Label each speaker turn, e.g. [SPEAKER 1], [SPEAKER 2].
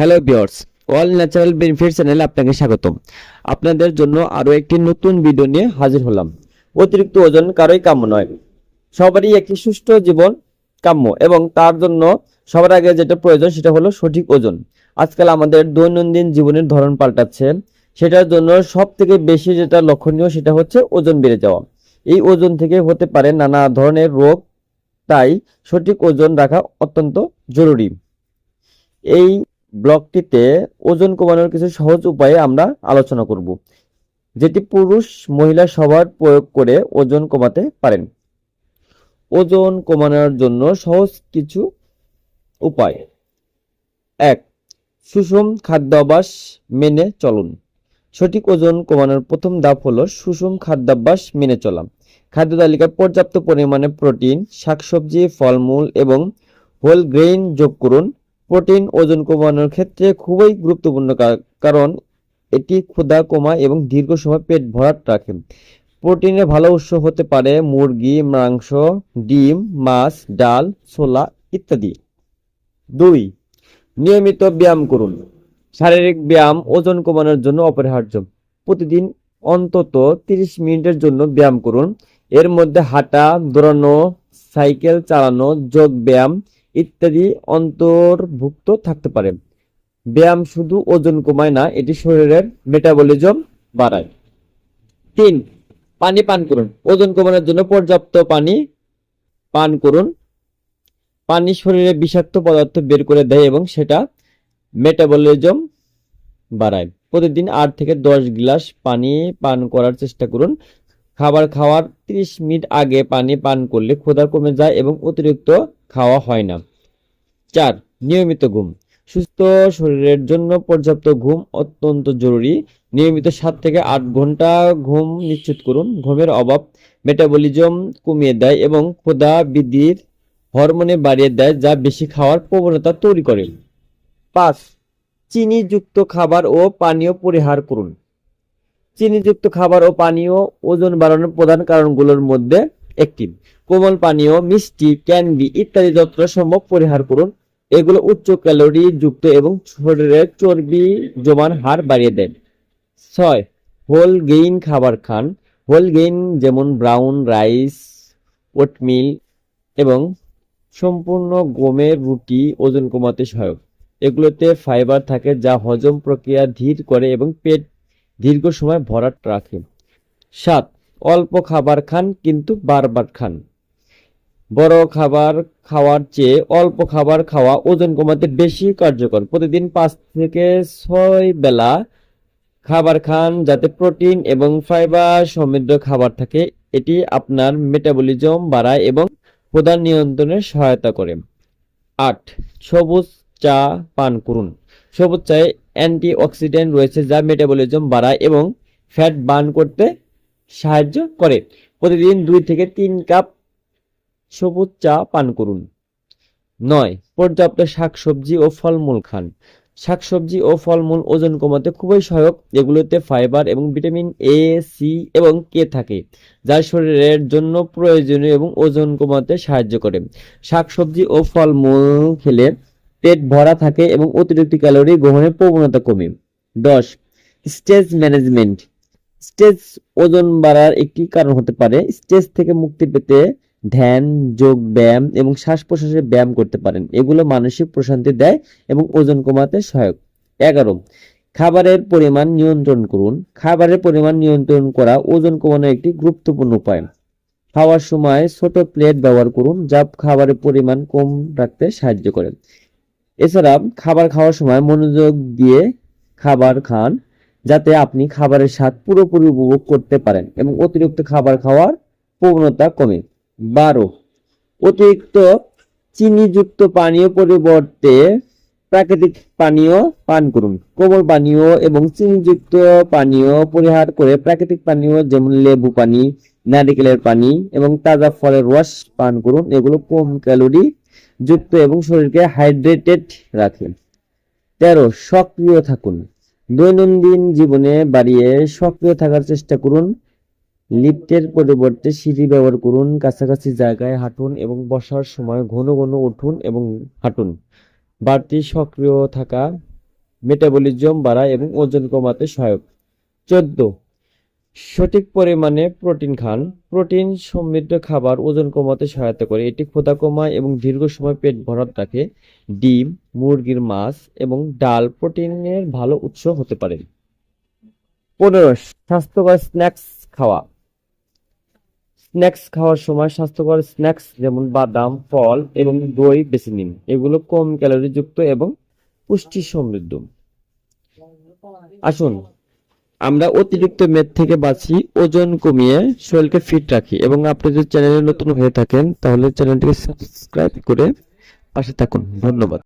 [SPEAKER 1] Hello বিয়ার্স all natural benefit চ্যানেলে আপনাকে স্বাগতম। আপনাদের জন্য আরও একটি নতুন ভিডিও নিয়ে হাজির হলাম। অতিরিক্ত ওজন কারোই কাম্য নয়। সবারই একটি সুষ্ঠু জীবন কাম্য এবং তার জন্য সবার আগে যেটা প্রয়োজন সেটা হলো সঠিক ওজন। আজকাল আমাদের দৈনন্দিন জীবনের ধরন পাল্টাচ্ছে। সেটার জন্য সব থেকে বেশি যেটা লক্ষণীয় সেটা হচ্ছে ওজন বেড়ে যাওয়া। এই ওজন থেকে হতে পারে নানা ধরনের রোগ, তাই সঠিক ওজন রাখা অত্যন্ত জরুরি। এই ব্লগটিতে ওজন কমানোর কিছু সহজ উপায়ে আমরা আলোচনা করব। যেটি পুরুষ মহিলা সবার প্রয়োগ করে ওজন কমাতে পারেন। ওজন কমানোর জন্য সহজ কিছু উপায়। এক, সুষম খাদ্যাভ্যাস মেনে চলুন। সঠিক ওজন কমানোর প্রথম ধাপ হলো সুষম খাদ্যাভ্যাস মেনে চলা। খাদ্য তালিকায় পর্যাপ্ত পরিমাণে প্রোটিন, শাকসবজি, ফলমূল এবং হোল গ্রেইন যোগ করুন। প্রোটিন ওজন কমানোর ক্ষেত্রে খুবই গুরুত্বপূর্ণ কারণ এটি ক্ষুধা কমায় এবং দীর্ঘ সময় পেট ভরাট রাখে। প্রোটিনের ভালো উৎস হতে পারে মুরগি, মাংস, ডিম, মাছ, ডাল, ছোলা ইত্যাদি। দুই, নিয়মিত ব্যায়াম করুন। শারীরিক ব্যায়াম ওজন কমানোর জন্য অপরিহার্য। প্রতিদিন অন্তত তিরিশ মিনিটের জন্য ব্যায়াম করুন। এর মধ্যে হাঁটা, দৌড়ানো, সাইকেল চালানো, যোগ ব্যায়াম ইত্যাদি অন্তর্ভুক্ত থাকতে পারে। ব্যায়াম শুধু ওজন কমায় না, এটি শরীরের মেটাবলিজম বাড়ায়। তিন, পানি পান করুন। ওজন কমানোর জন্য পর্যাপ্ত পানি পান করুন। পানি শরীরে বিষাক্ত পদার্থ বের করে দেয় এবং সেটা মেটাবলিজম বাড়ায়। প্রতিদিন আট থেকে দশ গ্লাস পানি পান করার চেষ্টা করুন। খাবার খাওয়ার 30 মিনিট আগে পানি পান করলে ক্ষুধা কমে যায় এবং অতিরিক্ত খাওয়া হয় না। চার, নিয়মিত ঘুম। সুস্থ শরীরের জন্য পর্যাপ্ত ঘুম অত্যন্ত জরুরি। নিয়মিত সাত থেকে আট ঘণ্টা ঘুম নিশ্চিত করুন। ঘুমের অভাব মেটাবলিজম কমিয়ে দেয় এবং ক্ষুধা বৃদ্ধির হরমোনে বাড়িয়ে দেয় যা বেশি খাওয়ার প্রবণতা তৈরি করে। পাঁচ, চিনিযুক্ত খাবার ও পানীয় পরিহার করুন। চিনিযুক্ত খাবার ও পানীয় ওজন বাড়ানোর প্রধান কারণগুলোর মধ্যে একটি। কোমল পানীয়, মিষ্টি, ক্যান্ডি ইত্যাদি যতটা সম্ভব পরিহার করুন। এগুলো উচ্চ ক্যালোরি যুক্ত এবং শরীরে চর্বি জমার হার বাড়িয়ে দেয়। ছয়, হোল গেইন খাবার খান। হোল গেইন যেমন ব্রাউন রাইস, ওটমিল এবং সম্পূর্ণ গমের রুটি ওজন কমাতে সহায়ক। এগুলোতে ফাইবার থাকে যা হজম প্রক্রিয়া ধীর করে এবং পেট দীর্ঘ সময় ভরাট রাখে সাত, অল্প খাবার খান, কিন্তু বারবার খান। বড় খাবার খাওয়ার চেয়ে অল্প খাবার খাওয়া ওজন কমাতে বেশি কার্যকর। প্রতিদিন পাঁচ থেকে ছয় বেলা খাবার খান যাতে প্রোটিন এবং ফাইবার সমৃদ্ধ খাবার থাকে। এটি আপনার মেটাবলিজম বাড়ায় এবং প্রধান নিয়ন্ত্রণে সহায়তা করে। আট, সবুজ চা পান করুন। সবুজ চায়ে অ্যান্টি অক্সিডেন্ট রয়েছে যা মেটাবলিজম বাড়ায় এবং ফ্যাট বার্ন করতে সাহায্য করে। প্রতিদিন দুই থেকে তিন কাপ সবুজ চা পান করুন। নয়, পর্যাপ্ত শাকসবজি ও ফলমূল খান। শাকসবজি ও ফলমূল ওজন কমাতে খুবই সহায়ক। এগুলোতে ফাইবার এবং ভিটামিন এ সি এবং কে থাকে, যা শরীরের জন্য প্রয়োজনীয় এবং ওজন কমাতে সাহায্য করে। শাকসবজি ও ফলমূল খেলে পেট ভরা থাকে এবং অতিরিক্ত ক্যালোরি গ্রহণের প্রবণতা কমে। দশ, স্ট্রেস ম্যানেজমেন্ট। স্ট্রেস ওজন বাড়ার একটি কারণ হতে পারে স্ট্রেস থেকে মুক্তি পেতে ধ্যান, যোগ ব্যায়াম এবং শ্বাস প্রশ্বাসের ব্যায়াম করতে পারেন। এগুলো মানসিক প্রশান্তি দেয় এবং ওজন কমাতে সহায়ক। এগারো, খাবারের পরিমাণ নিয়ন্ত্রণ করুন। খাবারের পরিমাণ নিয়ন্ত্রণ করা ওজন কমানোর একটি গুরুত্বপূর্ণ উপায়। খাওয়ার সময় ছোট প্লেট ব্যবহার করুন যা খাবারের পরিমাণ কম রাখতে সাহায্য করে। এছাড়া খাবার খাওয়ার সময় মনোযোগ দিয়ে খাবার খান, যাতে আপনি খাবারের স্বাদ পুরোপুরি উপভোগ করতে পারেন এবং অতিরিক্ত খাবার খাওয়ার প্রবণতা কমে। বারো, অতিরিক্ত চিনিযুক্ত পানীয় পরিবর্তে প্রাকৃতিক পানীয় পান করুন। কোমল পানীয় এবং চিনিযুক্ত পানীয় পরিহার করে প্রাকৃতিক পানীয় যেমন লেবু পানি, নারিকেলের পানি এবং তাজা ফলের রস পান করুন। এগুলো কম ক্যালোরি যুক্ত এবং শরীরকে হাইড্রেটেড রাখে তেরো, সক্রিয় থাকুন। দৈনন্দিন জীবনে বাড়িয়ে সক্রিয় থাকার চেষ্টা করুন। লিফটের পরিবর্তে সিঁড়ি ব্যবহার করুন। কাছাকাছি জায়গায় হাঁটুন এবং বসার সময় ঘন ঘন উঠুন এবং হাঁটুন। বাড়তি সক্রিয় থাকা মেটাবলিজম বাড়ায় এবং ওজন কমাতে সহায়ক। চোদ্দ সঠিক পরিমাণে প্রোটিন খান। প্রোটিন সমৃদ্ধ খাবার ওজন কমাতে সহায়তা করে। এটি ক্ষুধা কমায় এবং দীর্ঘ সময় পেট ভরাট রাখে। ডিম, মুরগির মাছ এবং ডাল প্রোটিনের ভালো উৎস হতে পারে। পনেরো, স্বাস্থ্যকর স্ন্যাক্স খাওয়া। স্ন্যাক্স খাওয়ার সময় স্বাস্থ্যকর স্ন্যাক্স যেমন বাদাম, ফল এবং দই বেছে নিন। এগুলো কম ক্যালোরি যুক্ত এবং পুষ্টি সমৃদ্ধ আসুন আমরা অতিরিক্ত মেদ থেকে বাঁচি, ওজন কমিয়ে শরীরকে ফিট রাখি। এবং আপনি যদি চ্যানেলে নতুন হয়ে থাকেন, তাহলে চ্যানেলটিকে সাবস্ক্রাইব করে পাশে থাকুন। ধন্যবাদ।